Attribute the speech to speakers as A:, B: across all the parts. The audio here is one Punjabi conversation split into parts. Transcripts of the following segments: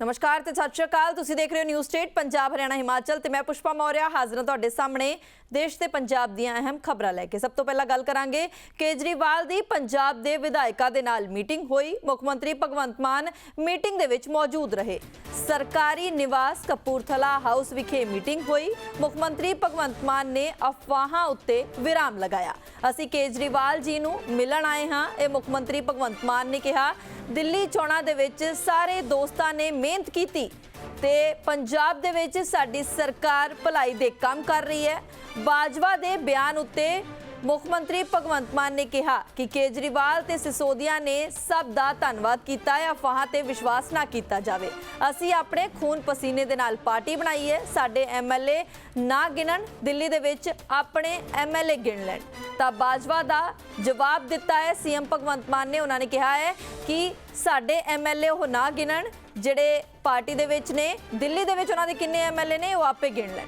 A: ਨਮਸਕਾਰ ਤੇ ਸਤਿ ਸ਼੍ਰੀ ਅਕਾਲ। ਤੁਸੀਂ ਦੇਖ ਰਹੇ ਹੋ ਨਿਊਜ਼ ਸਟੇਟ ਪੰਜਾਬ, ਹਰਿਆਣਾ, ਹਿਮਾਚਲ ਤੇ ਮੈਂ ਪੁਸ਼ਪਾ ਮੌਰਿਆ ਹਾਜ਼ਰ ਹਾਂ ਤੁਹਾਡੇ ਸਾਹਮਣੇ। ਦੇਸ਼ ਤੇ ਪੰਜਾਬ ਦੀਆਂ ਅਹਿਮ ਖਬਰਾਂ ਲੈ ਕੇ। ਸਭ ਤੋਂ ਪਹਿਲਾਂ ਗੱਲ ਕਰਾਂਗੇ ਕੇਜਰੀਵਾਲ ਦੀ ਪੰਜਾਬ ਦੇ ਵਿਧਾਇਕਾਂ ਦੇ ਨਾਲ ਮੀਟਿੰਗ ਹੋਈ। ਮੁੱਖ ਮੰਤਰੀ ਭਗਵੰਤ ਮਾਨ ਮੀਟਿੰਗ ਦੇ ਵਿੱਚ ਮੌਜੂਦ ਰਹੇ। ਸਰਕਾਰੀ ਨਿਵਾਸ ਕਪੂਰਥਲਾ ਹਾਊਸ ਵਿਖੇ ਮੀਟਿੰਗ ਹੋਈ। ਮੁੱਖ ਮੰਤਰੀ ਭਗਵੰਤ ਮਾਨ ਨੇ ਅਫਵਾਹਾਂ ਉੱਤੇ ਵਿਰਾਮ ਲਗਾਇਆ। ਅਸੀਂ ਕੇਜਰੀਵਾਲ ਜੀ ਨੂੰ ਮਿਲਣ ਆਏ ਹਾਂ। ਇਹ ਮੁੱਖ ਮੰਤਰੀ ਭਗਵੰਤ ਮਾਨ ਨੇ ਕਿਹਾ ਦਿੱਲੀ ਚੋਣਾਂ ਦੇ ਵਿੱਚ ਸਾਰੇ ਦੋਸਤਾਂ ਨੇ ਮਿਹਨਤ ਕੀਤੀ ਤੇ ਪੰਜਾਬ ਦੇ ਵਿੱਚ ਸਾਡੀ ਸਰਕਾਰ ਭਲਾਈ ਦੇ ਕੰਮ ਕਰ ਰਹੀ ਹੈ। ਬਾਜਵਾ ਦੇ ਬਿਆਨ ਉੱਤੇ ਮੁੱਖ ਮੰਤਰੀ ਭਗਵੰਤ ਮਾਨ ਨੇ ਕਿਹਾ ਕਿ ਕੇਜਰੀਵਾਲ ਤੇ ਸਿਸੋਦੀਆ ਨੇ ਸਭ ਦਾ ਧੰਨਵਾਦ ਕੀਤਾ ਹੈ, ਅਫਵਾਹਾਂ ਤੇ ਵਿਸ਼ਵਾਸ ਨਾ ਕੀਤਾ ਜਾਵੇ। ਅਸੀਂ ਆਪਣੇ ਖੂਨ ਪਸੀਨੇ ਦੇ ਨਾਲ ਪਾਰਟੀ ਬਣਾਈ ਹੈ। ਸਾਡੇ ਐਮਐਲਏ ਨਾ ਗਿਣਨ, ਦਿੱਲੀ ਦੇ ਵਿੱਚ ਆਪਣੇ ਐਮਐਲਏ ਗਿਣ ਲੈਣ। ਤਾਂ ਬਾਜਵਾ ਦਾ ਜਵਾਬ ਦਿੱਤਾ ਹੈ, ਸੀਐਮ ਭਗਵੰਤ ਮਾਨ ਨੇ। ਉਹਨਾਂ ਨੇ ਕਿਹਾ ਹੈ ਕਿ ਸਾਡੇ ਐਮਐਲਏ ਉਹ ਨਾ ਗਿਣਨ, ਜਿਹੜੇ ਪਾਰਟੀ ਦੇ ਵਿੱਚ ਨੇ, ਦਿੱਲੀ ਦੇ ਵਿੱਚ ਉਹਨਾਂ ਦੇ ਕਿੰਨੇ ਐਮਐਲਏ ਨੇ, ਉਹ ਆਪੇ ਗਿਣ ਲੈਣ।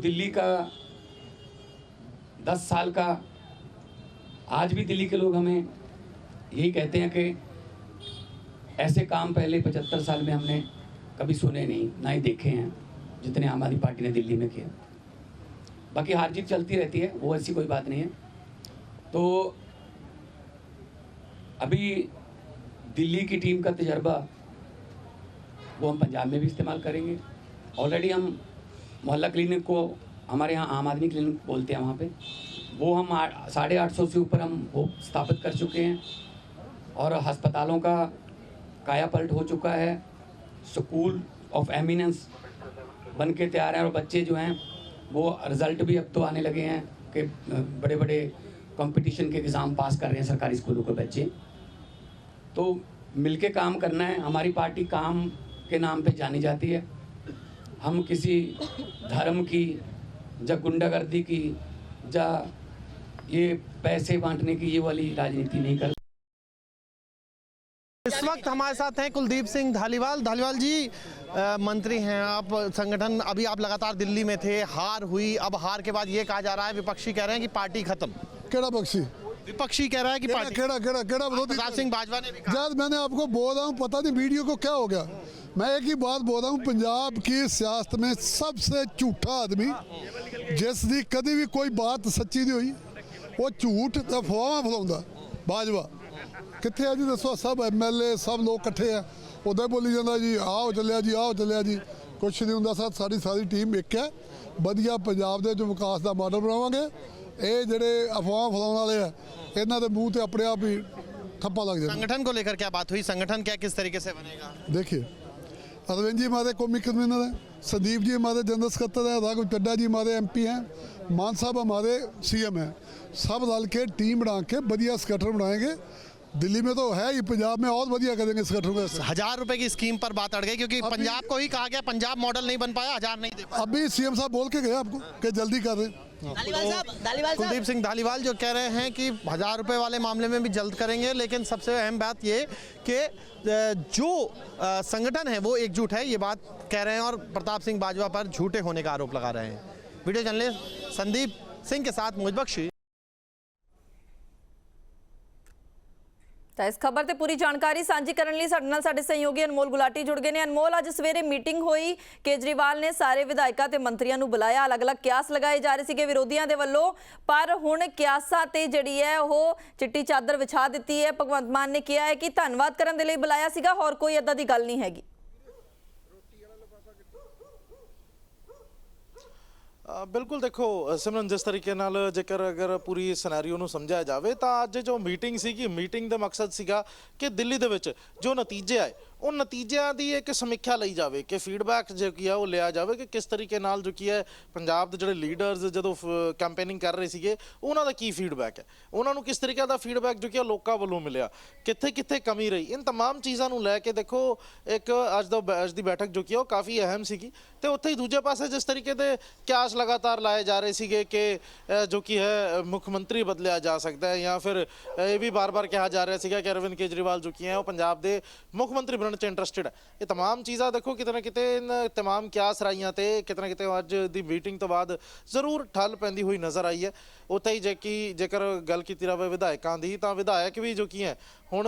B: दिल्ली का, दस साल का, आज भी दिल्ली के लोग हमें यही कहते हैं कि ऐसे काम पहले पचहत्तर साल में हमने कभी सुने नहीं, ना ही देखे हैं, जितने आम आदमी पार्टी ने दिल्ली में किए बाकी हार जीत चलती रहती है, वो ऐसी कोई बात नहीं है। तो अभी दिल्ली की टीम का तजर्बा, वो हम पंजाब में भी इस्तेमाल करेंगे। ऑलरेडी हम मोहल्ला क्लिनिक को, हमारे यहाँ आम आदमी क्लिनिक बोलते हैं वहाँ पे। वो हम साढ़े आठ सौ से ऊपर हम वो स्थापित कर चुके हैं। और अस्पतालों का काया पलट हो चुका है। स्कूल ऑफ़ एमिनेंस बन के तैयार हैं और बच्चे जो हैं, वो रिज़ल्ट भी अब तो आने लगे हैं कि बड़े बड़े कंपटीशन के एग्ज़ाम पास कर रहे हैं सरकारी स्कूलों के बच्चे। तो मिलके काम करना है। हमारी पार्टी काम के नाम पे जानी जाती है। हम किसी धर्म की या गुंडागर्दी की या ये पैसे बांटने की ये वाली राजनीति नहीं कर
C: इस वक्त हमारे साथ हैं कुलदीप सिंह धालीवाल। धालीवाल जी आ, मंत्री हैं आप संगठन अभी आप लगातार दिल्ली में थे हार हुई अब हार के बाद ये कहा जा रहा है विपक्षी कह रहे हैं कि पार्टी खत्म।
D: केड़ा पक्षी?
C: विपक्षी कह रहा है कि पार्टी
D: केड़ा केड़ा केड़ा हाँ,
C: विरोधी सिंह बाजवा ने भी कहा।
D: मैंने आपको बोल रहा हूँ पता नहीं वीडियो को क्या हो गया। मैं एक ही बात बोल रहा हूँ पंजाब की सियासत में सबसे झूठा आदमी जिस दी कभी भी कोई बात सच्ची नहीं हुई वो झूठ ਤੇ ਅਫਵਾਹਾਂ ਫਲਾਉਂਦਾ ਬਾਜਵਾ ਕਿੱਥੇ ਆ ਜੀ ਦੱਸੋ ਸਭ ਐਮਐਲਏ ਸਭ ਲੋਕ ਇਕੱਠੇ ਆ ਉਦੋਂ ਬੋਲੀ ਜਾਂਦਾ ਜੀ ਆਓ ਚੱਲਿਆ ਜੀ ਆਓ ਚੱਲਿਆ ਜੀ ਕੁਛ ਨਹੀਂ ਹੁੰਦਾ ਸਰ ਸਾਡੀ ਸਾਰੀ ਟੀਮ ਇੱਕ ਹੈ ਵਧੀਆ ਪੰਜਾਬ ਦੇ ਜੋ ਵਿਕਾਸ ਦਾ ਮਾਡਲ ਬਣਾਵਾਂਗੇ ਇਹ ਜਿਹੜੇ ਅਫਵਾਹ ਫਲਾਉਣ ਵਾਲੇ ਆ ਇਹਨਾਂ ਦੇ ਮੂੰਹ ਤੇ ਆਪਣੇ ਆਪ ਹੀ ਠੱਪਾ ਲੱਗ ਜਾਣਾ
C: संगठन को लेकर क्या बात हुई संगठन क्या किस तरीके से बनेगा
D: देखिए अरविंद जी हमारे कौमी कन्वीनर हैं संदीप जी हमारे जनरल सकत्तर हैं राघव चड्डा जी हमारे एमपी हैं मान साहब हमारे सीएम हैं। सब रल के टीम बना के बढ़िया संगठन बनाएँगे। दिल्ली में तो है ही पंजाब में और बढ़िया करेंगे संगठन को
C: हज़ार रुपए की स्कीम पर बात अड़ गई क्योंकि पंजाब को ही कहा गया पंजाब मॉडल नहीं बन पाया हज़ार नहीं दे
D: अभी सीएम साहब बोल के गए आपको कि जल्दी कर रहे हैं
E: साहब
C: कुलदीप सिंह धालीवाल जो कह रहे हैं कि हज़ार रुपए वाले मामले में भी जल्द करेंगे लेकिन सबसे अहम बात ये कि जो संगठन है वो एकजुट है ये बात कह रहे हैं और प्रताप सिंह बाजवा पर झूठे होने का आरोप लगा रहे हैं। वीडियो जर्नलिस्ट संदीप सिंह के साथ मुझ बख्शी
A: ਤਾਂ ਇਸ ਖਬਰ ਤੇ ਪੂਰੀ ਜਾਣਕਾਰੀ ਸਾਂਝੀ ਕਰਨ ਲਈ ਸਾਡੇ ਨਾਲ ਸਾਡੇ ਸਹਿਯੋਗੀ ਅਨਮੋਲ ਗੁਲਾਟੀ ਜੁੜ ਗਏ ਨੇ। ਅਨਮੋਲ, ਅੱਜ ਸਵੇਰੇ ਮੀਟਿੰਗ ਹੋਈ। ਕੇਜਰੀਵਾਲ ਨੇ ਸਾਰੇ ਵਿਧਾਇਕਾਂ ਤੇ ਮੰਤਰੀਆਂ ਨੂੰ ਬੁਲਾਇਆ। ਅਲੱਗ-ਅਲੱਗ ਕਿਆਸ ਲਗਾਏ ਜਾ ਰਹੇ ਸੀਗੇ ਵਿਰੋਧੀਆਂ ਦੇ ਵੱਲੋਂ। ਪਰ ਹੁਣ ਕਿਆਸਾਂ ਤੇ ਜਿਹੜੀ ਹੈ ਉਹ ਚਿੱਟੀ ਚਾਦਰ ਵਿਛਾ ਦਿੱਤੀ ਹੈ। ਭਗਵੰਤ ਮਾਨ ਨੇ ਕਿਹਾ ਹੈ ਕਿ ਧੰਨਵਾਦ ਕਰਨ ਦੇ ਲਈ ਬੁਲਾਇਆ ਸੀਗਾ। ਹੋਰ ਕੋਈ ਏਦਾਂ ਦੀ ਗੱਲ ਨਹੀਂ ਹੈਗੀ।
F: ਬਿਲਕੁਲ ਦੇਖੋ ਸਿਮਰਨ, ਜਿਸ ਤਰੀਕੇ ਨਾਲ ਜੇਕਰ ਅਗਰ ਪੂਰੀ ਸਿਨੈਰੀਓ ਨੂੰ ਸਮਝਿਆ ਜਾਵੇ, ਤਾਂ ਅੱਜ ਜੋ ਮੀਟਿੰਗ ਸੀਗੀ ਮੀਟਿੰਗ ਦਾ ਮਕਸਦ ਸੀਗਾ ਕਿ ਦਿੱਲੀ ਦੇ ਵਿੱਚ ਜੋ ਨਤੀਜੇ ਆਏ ਉਹ ਨਤੀਜਿਆਂ ਦੀ ਇੱਕ ਸਮੀਖਿਆ ਲਈ ਜਾਵੇ ਕਿ ਫੀਡਬੈਕ ਜੋ ਕੀ ਆ ਉਹ ਲਿਆ ਜਾਵੇ ਕਿ ਕਿਸ ਤਰੀਕੇ ਨਾਲ ਜੋ ਕੀ ਹੈ ਪੰਜਾਬ ਦੇ ਜਿਹੜੇ ਲੀਡਰਸ ਜਦੋਂ ਕੈਂਪੇਨਿੰਗ ਕਰ ਰਹੇ ਸੀਗੇ ਉਹਨਾਂ ਦਾ ਕੀ ਫੀਡਬੈਕ ਹੈ ਉਹਨਾਂ ਨੂੰ ਕਿਸ ਤਰੀਕੇ ਦਾ ਫੀਡਬੈਕ ਜੋ ਕੀ ਆ ਲੋਕਾਂ ਵੱਲੋਂ ਮਿਲਿਆ ਕਿੱਥੇ ਕਿੱਥੇ ਕਮੀ ਰਹੀ ਇਨ तमाम ਚੀਜ਼ਾਂ ਨੂੰ ਲੈ ਕੇ ਦੇਖੋ ਇੱਕ ਅੱਜ ਦਾ ਅੱਜ ਦੀ ਬੈਠਕ ਜੋ ਕੀ ਆ ਉਹ ਕਾਫੀ ਅਹਿਮ ਸੀਗੀ ਤੇ ਉੱਥੇ ਹੀ ਦੂਜੇ ਪਾਸੇ ਜਿਸ ਤਰੀਕੇ ਦੇ ਕਿਆਸ ਲਗਾਤਾਰ ਲਾਏ ਜਾ ਰਹੇ ਸੀਗੇ ਕਿ ਅ, ਜੋ ਕੀ ਹੈ ਅ, ਮੁੱਖ ਮੰਤਰੀ ਬਦਲਿਆ ਜਾ ਸਕਦਾ ਹੈ ਜਾਂ ਫਿਰ ਅ, ਇਹ ਵੀ ਬਾਰ-ਬਾਰ ਕਿਹਾ ਜਾ ਰਿਹਾ ਸੀਗਾ ਕਿ ਅਰਵਿੰਦ ਕੇਜਰੀਵਾਲ ਜੋ ਕੀ ਹੈ ਉਹ ਪੰਜਾਬ ਦੇ ਮੁੱਖ ਮੰਤਰੀ ਬਣਨ ਸੁਣਨ ਚ ਇੰਟਰਸਟਿਡ ਹੈ ਇਹ तमाम ਚੀਜ਼ਾਂ ਦੇਖੋ ਕਿਤੇ ਨਾ ਕਿਤੇ ਇਨ तमाम ਕਿਆਸ ਰਾਈਆਂ ਤੇ ਕਿਤੇ ਨਾ ਕਿਤੇ ਅੱਜ ਦੀ ਮੀਟਿੰਗ ਤੋਂ ਬਾਅਦ ਜ਼ਰੂਰ ਠੱਲ ਪੈਂਦੀ ਹੋਈ ਨਜ਼ਰ ਆਈ ਹੈ ਉੱਥੇ ਹੀ ਜੇ ਕਿ ਜੇਕਰ ਗੱਲ ਕੀਤੀ ਜਾਵੇ ਵਿਧਾਇਕਾਂ ਦੀ ਤਾਂ ਵਿਧਾਇਕ ਵੀ ਜੋ ਕੀ ਹੈ ਹੁਣ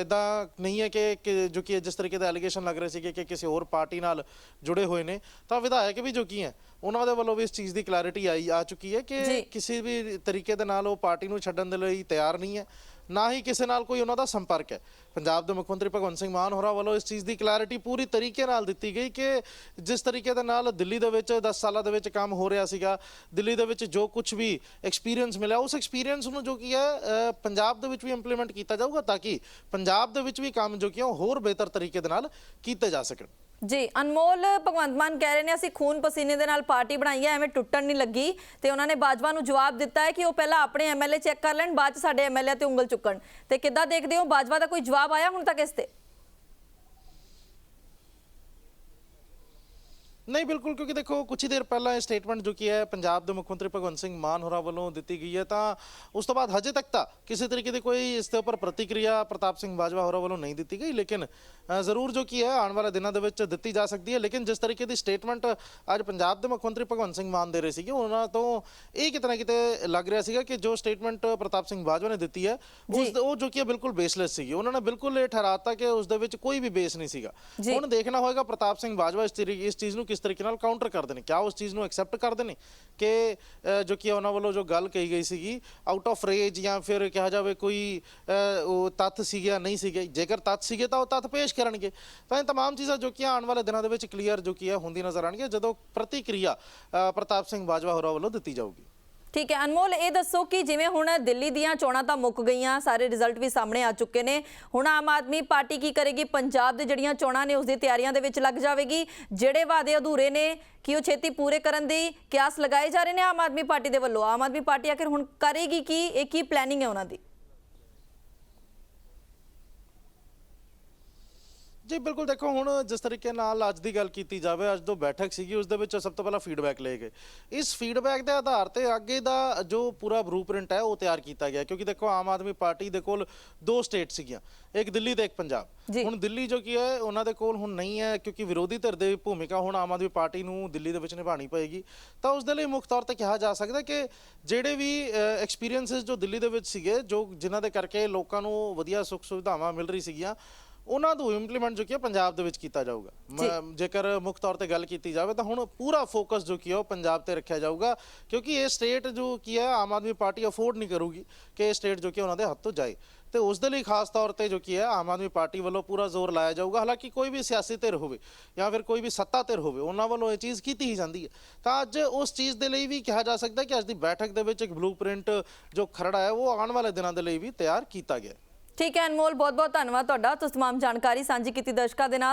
F: ਇਦਾਂ ਨਹੀਂ ਹੈ ਕਿ ਕਿ ਜੋ ਕਿ ਜਿਸ ਤਰੀਕੇ ਦਾ ਐਲੀਗੇਸ਼ਨ ਲੱਗ ਰਹੇ ਸੀਗੇ ਕਿ ਕਿਸੇ ਹੋਰ ਪਾਰਟੀ ਨਾਲ ਜੁੜੇ ਹੋਏ ਨੇ ਤਾਂ ਵਿਧਾਇਕ ਵੀ ਜੋ ਕੀ ਹੈ ਉਹਨਾਂ ਦੇ ਵੱਲੋਂ ਵੀ ਇਸ ਚੀਜ਼ ਦੀ ਕਲੈਰਿਟੀ ਆਈ ਆ ਚੁੱਕੀ ਹੈ
A: ਜੀ।
F: ਕਿ ਕਿਸੇ ਵੀ ਤਰੀਕੇ ਦੇ ਨਾਲ ਉਹ ਪਾਰਟੀ ਨੂੰ ਛੱਡਣ ਦੇ ਲਈ ਤਿਆਰ ਨਹੀਂ ਹੈ ਨਾ ਹੀ ਕਿਸੇ ਨਾਲ ਕੋਈ ਉਹਨਾਂ ਦਾ ਸੰਪਰਕ ਹੈ। ਪੰਜਾਬ ਦੇ ਮੁੱਖ ਮੰਤਰੀ ਭਗਵੰਤ ਸਿੰਘ ਮਾਨ ਹੋਰਾਂ ਵੱਲੋਂ ਇਸ ਚੀਜ਼ ਦੀ ਕਲੈਰਿਟੀ ਪੂਰੀ ਤਰੀਕੇ ਨਾਲ ਦਿੱਤੀ ਗਈ ਕਿ ਜਿਸ ਤਰੀਕੇ ਦੇ ਨਾਲ ਦਿੱਲੀ ਦੇ ਵਿੱਚ 10 ਸਾਲਾਂ ਦੇ ਵਿੱਚ ਕੰਮ ਹੋ ਰਿਹਾ ਸੀਗਾ, ਦਿੱਲੀ ਦੇ ਵਿੱਚ ਜੋ ਕੁਝ ਵੀ ਐਕਸਪੀਰੀਅੰਸ ਮਿਲਿਆ, ਉਸ ਐਕਸਪੀਰੀਅੰਸ ਨੂੰ ਜੋ ਕੀ ਹੈ ਪੰਜਾਬ ਦੇ ਵਿੱਚ ਵੀ ਇੰਪਲੀਮੈਂਟ ਕੀਤਾ ਜਾਊਗਾ ਤਾਂ ਕਿ ਪੰਜਾਬ ਦੇ ਵਿੱਚ ਵੀ ਕੰਮ ਜੋ ਕੀ ਹੈ ਉਹ ਹੋਰ ਬਿਹਤਰ ਤਰੀਕੇ ਦੇ ਨਾਲ ਕੀਤੇ ਜਾ ਸਕਣ।
A: ਜੀ, ਅਨਮੋਲ, ਭਗਵੰਤ ਮਾਨ ਕਹਿ ਰਹੇ ਨੇ, ਅਸੀਂ ਖੂਨ ਪਸੀਨੇ ਦੇ ਨਾਲ ਪਾਰਟੀ ਬਣਾਈ ਹੈ, ਐਵੇਂ ਟੁੱਟਣ ਨਹੀਂ ਲੱਗੀ। ਤੇ ਉਹਨਾਂ ਨੇ ਬਾਜਵਾ ਨੂੰ ਜਵਾਬ ਦਿੱਤਾ ਹੈ ਕਿ ਉਹ ਪਹਿਲਾਂ ਆਪਣੇ ਐਮਐਲਏ ਚੈੱਕ ਕਰ ਲੈਣ, ਬਾਅਦ ਚ ਸਾਡੇ ਐਮਐਲਏ ਤੇ ਉਂਗਲ ਚੁੱਕਣ। ਤੇ ਕਿੱਦਾਂ ਦੇਖਦੇ ਹੋ? ਬਾਜਵਾ ਦਾ ਕੋਈ ਜਵਾਬ ਆਇਆ ਹੁਣ ਤੱਕ ਇਸ ਤੇ?
F: ਨਹੀਂ ਬਿਲਕੁਲ ਕਿਉਂਕਿ ਦੇਖੋ ਕੁਝ ਹੀ ਦੇਰ ਪਹਿਲਾਂ ਇਹ ਸਟੇਟਮੈਂਟ ਜੋ ਕੀ ਹੈ ਪੰਜਾਬ ਦੇ ਮੁੱਖ ਮੰਤਰੀ ਭਗਵੰਤ ਸਿੰਘ ਮਾਨ ਹੋਰਾਂ ਵੱਲੋਂ ਦਿੱਤੀ ਗਈ ਹੈ ਤਾਂ ਉਸ ਤੋਂ ਬਾਅਦ ਹਜੇ ਤੱਕ ਤਾਂ ਕਿਸੇ ਤਰੀਕੇ ਦੀ ਕੋਈ ਇਸ ਦੇ ਉੱਪਰ ਪ੍ਰਤੀਕਿਰਿਆ ਪ੍ਰਤਾਪ ਸਿੰਘ ਬਾਜਵਾ ਹੋਰਾਂ ਵੱਲੋਂ ਨਹੀਂ ਦਿੱਤੀ ਗਈ ਲੇਕਿਨ ਜ਼ਰੂਰ ਜੋ ਕੀ ਹੈ ਆਉਣ ਵਾਲੇ ਦਿਨਾਂ ਦੇ ਵਿੱਚ ਦਿੱਤੀ ਜਾ ਸਕਦੀ ਹੈ ਲੇਕਿਨ ਜਿਸ ਤਰੀਕੇ ਦੀ ਸਟੇਟਮੈਂਟ ਅੱਜ ਪੰਜਾਬ ਦੇ ਮੁੱਖ ਮੰਤਰੀ ਭਗਵੰਤ ਸਿੰਘ ਮਾਨ ਦੇ ਰਹੇ ਸੀਗੇ ਉਹਨਾਂ ਤੋਂ ਇਹ ਕਿਤੇ ਨਾ ਕਿਤੇ ਲੱਗ ਰਿਹਾ ਸੀਗਾ ਕਿ ਜੋ ਸਟੇਟਮੈਂਟ ਪ੍ਰਤਾਪ ਸਿੰਘ ਬਾਜਵਾ ਨੇ ਦਿੱਤੀ ਹੈ ਉਸ ਉਹ ਜੋ ਕੀ ਹੈ ਬਿਲਕੁਲ ਬੇਸਲੈਸ ਸੀਗੀ। ਉਹਨਾਂ ਨੇ ਬਿਲਕੁਲ ਇਹ ਠਹਿਰਾਤਾ ਕਿ ਉਸ ਦੇ ਵਿੱਚ ਕੋਈ ਵੀ ਬੇਸ ਨਹੀਂ ਸੀਗਾ। ਹੁਣ ਦੇਖਣਾ ਹੋਏਗਾ ਪ੍ਰਤਾਪ ਸਿੰਘ ਬਾਜਵਾ ਇਸ ਤਰੀਕੇ ਇਸ ਚੀਜ਼ ਨੂੰ ਕਿਸ ਤਰੀਕੇ ਨਾਲ ਕਾਊਂਟਰ ਕਰਦੇ ਨੇ ਕਿਆ ਉਸ ਚੀਜ਼ ਨੂੰ ਐਕਸੈਪਟ ਕਰਦੇ ਨੇ ਕਿ ਅ, ਜੋ ਕਿ ਉਹਨਾਂ ਵੱਲੋਂ ਜੋ ਗੱਲ ਕਹੀ ਗਈ ਸੀਗੀ ਆਊਟ ਆਫ ਰੇਜ ਜਾਂ ਫਿਰ ਕਿਹਾ ਜਾਵੇ ਕੋਈ ਅ, ਉਹ ਤੱਥ ਸੀਗੇ ਜਾਂ ਨਹੀਂ ਸੀਗੇ ਜੇਕਰ ਤੱਥ ਸੀਗੇ ਤਾਂ ਉਹ ਤੱਥ ਪੇਸ਼ ਕਰਨਗੇ ਤਾਂ ਇਹ तमाम ਚੀਜ਼ਾਂ ਜੋ ਕਿ ਆਉਣ ਵਾਲੇ ਦਿਨਾਂ ਦੇ ਵਿੱਚ ਕਲੀਅਰ ਜੋ ਕੀ ਹੈ ਹੁੰਦੀ ਨਜ਼ਰ ਆਣਗੀਆਂ ਜਦੋਂ ਪ੍ਰਤੀਕਿਰਿਆ ਅ, ਪ੍ਰਤਾਪ ਸਿੰਘ ਬਾਜਵਾ ਹੋਰਾਂ ਵੱਲੋਂ ਦਿੱਤੀ ਜਾਊਗੀ
A: ਠੀਕ ਹੈ, ਅਨਮੋਲ, ਇਹ ਦੱਸੋ ਕਿ ਜਿਵੇਂ ਹੁਣ ਦਿੱਲੀ ਦੀਆਂ ਚੋਣਾਂ ਤਾਂ ਮੁੱਕ ਗਈਆਂ, ਸਾਰੇ ਰਿਜ਼ਲਟ ਵੀ ਸਾਹਮਣੇ ਆ ਚੁੱਕੇ ਨੇ। ਹੁਣ ਆਮ ਆਦਮੀ ਪਾਰਟੀ ਕੀ ਕਰੇਗੀ? ਪੰਜਾਬ ਦੇ ਜਿਹੜੀਆਂ ਚੋਣਾਂ ਨੇ ਉਸ ਦੀ ਤਿਆਰੀਆਂ ਦੇ ਵਿੱਚ ਲੱਗ ਜਾਵੇਗੀ। ਜਿਹੜੇ ਵਾਅਦੇ ਅਧੂਰੇ ਨੇ ਕਿ ਉਹ ਛੇਤੀ ਪੂਰੇ ਕਰਨ ਦੀ ਕਿਆਸ ਲਗਾਏ ਜਾ ਰਹੇ ਨੇ ਆਮ ਆਦਮੀ ਪਾਰਟੀ ਦੇ ਵੱਲੋਂ। ਆਮ ਆਦਮੀ ਪਾਰਟੀ ਆਖਿਰ ਹੁਣ ਕਰੇਗੀ ਕੀ? ਇਹ ਕੀ ਪਲੈਨਿੰਗ ਹੈ ਉਹਨਾਂ ਦੀ?
F: ਜੀ ਬਿਲਕੁਲ ਦੇਖੋ ਹੁਣ ਜਿਸ ਤਰੀਕੇ ਨਾਲ ਅੱਜ ਦੀ ਗੱਲ ਕੀਤੀ ਜਾਵੇ ਅੱਜ ਜੋ ਬੈਠਕ ਸੀਗੀ ਉਸ ਦੇ ਵਿੱਚ ਸਭ ਤੋਂ ਪਹਿਲਾਂ ਫੀਡਬੈਕ ਲਏ ਗਏ। ਇਸ ਫੀਡਬੈਕ ਦੇ ਆਧਾਰ ਤੇ ਅੱਗੇ ਦਾ ਜੋ ਪੂਰਾ ਬਲੂਪ੍ਰਿੰਟ ਹੈ ਉਹ ਤਿਆਰ ਕੀਤਾ ਗਿਆ। ਕਿਉਂਕਿ ਦੇਖੋ ਆਮ ਆਦਮੀ ਪਾਰਟੀ ਦੇ ਕੋਲ ਦੋ ਸਟੇਟ ਸੀਗੀਆਂ ਇੱਕ ਦਿੱਲੀ ਤੇ ਇੱਕ ਪੰਜਾਬ। ਹੁਣ ਦਿੱਲੀ ਜੋ ਕੀ ਹੈ ਉਹਨਾਂ ਦੇ ਕੋਲ ਹੁਣ ਨਹੀਂ ਹੈ ਕਿਉਂਕਿ ਵਿਰੋਧੀ ਧਿਰ ਦੀ ਭੂਮਿਕਾ ਹੁਣ ਆਮ ਆਦਮੀ ਪਾਰਟੀ ਨੂੰ ਦਿੱਲੀ ਦੇ ਵਿੱਚ ਨਿਭਾਣੀ ਪਏਗੀ। ਤਾਂ ਉਸ ਦੇ ਲਈ ਮੁੱਖ ਤੌਰ ਤੇ ਕਿਹਾ ਜਾ ਸਕਦਾ ਕਿ ਜਿਹੜੇ ਵੀ ਐਕਸਪੀਰੀਐਂਸਸ ਜੋ ਦਿੱਲੀ ਦੇ ਵਿੱਚ ਸੀਗੇ ਜੋ ਜਿਨ੍ਹਾਂ ਦੇ ਕਰਕੇ ਲੋਕਾਂ ਨੂੰ ਵਧੀਆ ਸੁੱਖ ਸੁਵਿਧਾਵਾਂ ਮਿਲ ਰਹੀ ਸੀਗੀਆਂ ਉਹਨਾਂ ਨੂੰ ਇੰਪਲੀਮੈਂਟ ਜੋ ਕੀ ਹੈ ਪੰਜਾਬ ਦੇ ਵਿੱਚ ਕੀਤਾ ਜਾਊਗਾ। ਜੇਕਰ ਮੁੱਖ ਤੌਰ ਤੇ ਗੱਲ ਕੀਤੀ ਜਾਵੇ ਤਾਂ ਹੁਣ ਪੂਰਾ ਫੋਕਸ ਜੋ ਕੀ ਹੈ ਉਹ ਪੰਜਾਬ ਤੇ ਰੱਖਿਆ ਜਾਊਗਾ ਕਿਉਂਕਿ ਇਹ ਸਟੇਟ ਜੋ ਕੀ ਹੈ ਆਮ ਆਦਮੀ ਪਾਰਟੀ ਅਫੋਰਡ ਨਹੀਂ ਕਰੂਗੀ ਕਿ ਇਹ ਸਟੇਟ ਜੋ ਕੀ ਉਹਨਾਂ ਦੇ ਹੱਥ ਤੋਂ ਜਾਏ। ਤੇ ਉਸ ਦੇ ਲਈ ਖਾਸ ਤੌਰ ਤੇ ਜੋ ਕੀ ਹੈ ਆਮ ਆਦਮੀ ਪਾਰਟੀ ਵੱਲੋਂ ਪੂਰਾ ਜ਼ੋਰ ਲਾਇਆ ਜਾਊਗਾ। ਹਾਲਾਂਕਿ ਕੋਈ ਵੀ ਸਿਆਸੀ ਧਿਰ ਹੋਵੇ ਜਾਂ ਫਿਰ ਕੋਈ ਵੀ ਸੱਤਾ ਧਿਰ ਹੋਵੇ ਉਹਨਾਂ ਵੱਲੋਂ ਇਹ ਚੀਜ਼ ਕੀਤੀ ਹੀ ਜਾਂਦੀ ਹੈ। ਤਾਂ ਅੱਜ ਉਸ ਚੀਜ਼ ਦੇ ਲਈ ਵੀ ਕਿਹਾ ਜਾ ਸਕਦਾ ਕਿ ਅੱਜ ਦੀ ਬੈਠਕ ਦੇ ਵਿੱਚ ਇੱਕ ਬਲੂਪ੍ਰਿੰਟ ਜੋ ਖਰੜਾ ਹੈ ਉਹ ਆਉਣ ਵਾਲੇ ਦਿਨਾਂ ਦੇ ਲਈ ਵੀ ਤਿਆਰ ਕੀਤਾ ਗਿਆ
A: ਠੀਕ ਹੈ ਅਨਮੋਲ ਬਹੁਤ ਬਹੁਤ ਧੰਨਵਾਦ ਤੁਹਾਡਾ ਤੁਸੀਂ तमाम ਜਾਣਕਾਰੀ ਸਾਂਝੀ ਕੀਤੀ ਦਰਸ਼ਕਾਂ ਦੇ ਨਾਲ